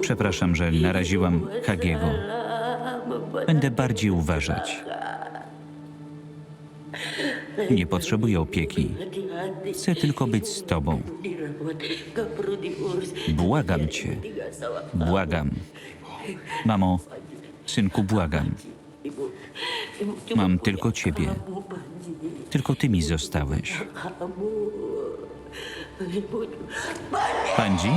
Przepraszam, że naraziłam Hagiego. Będę bardziej uważać. Nie potrzebuję opieki. Chcę tylko być z tobą. Błagam cię. Błagam. Mamo, synku, błagam. Mam tylko ciebie. Tylko ty mi zostałeś. Pandzi?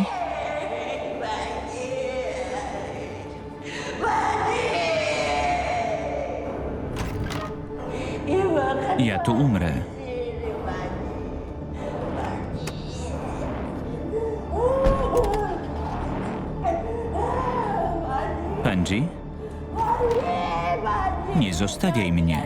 Ja tu umrę. Pandzi? Nie zostawiaj mnie.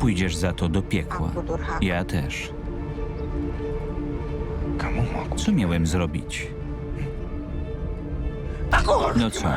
Pójdziesz za to do piekła. Ja też. Co miałem zrobić? No co?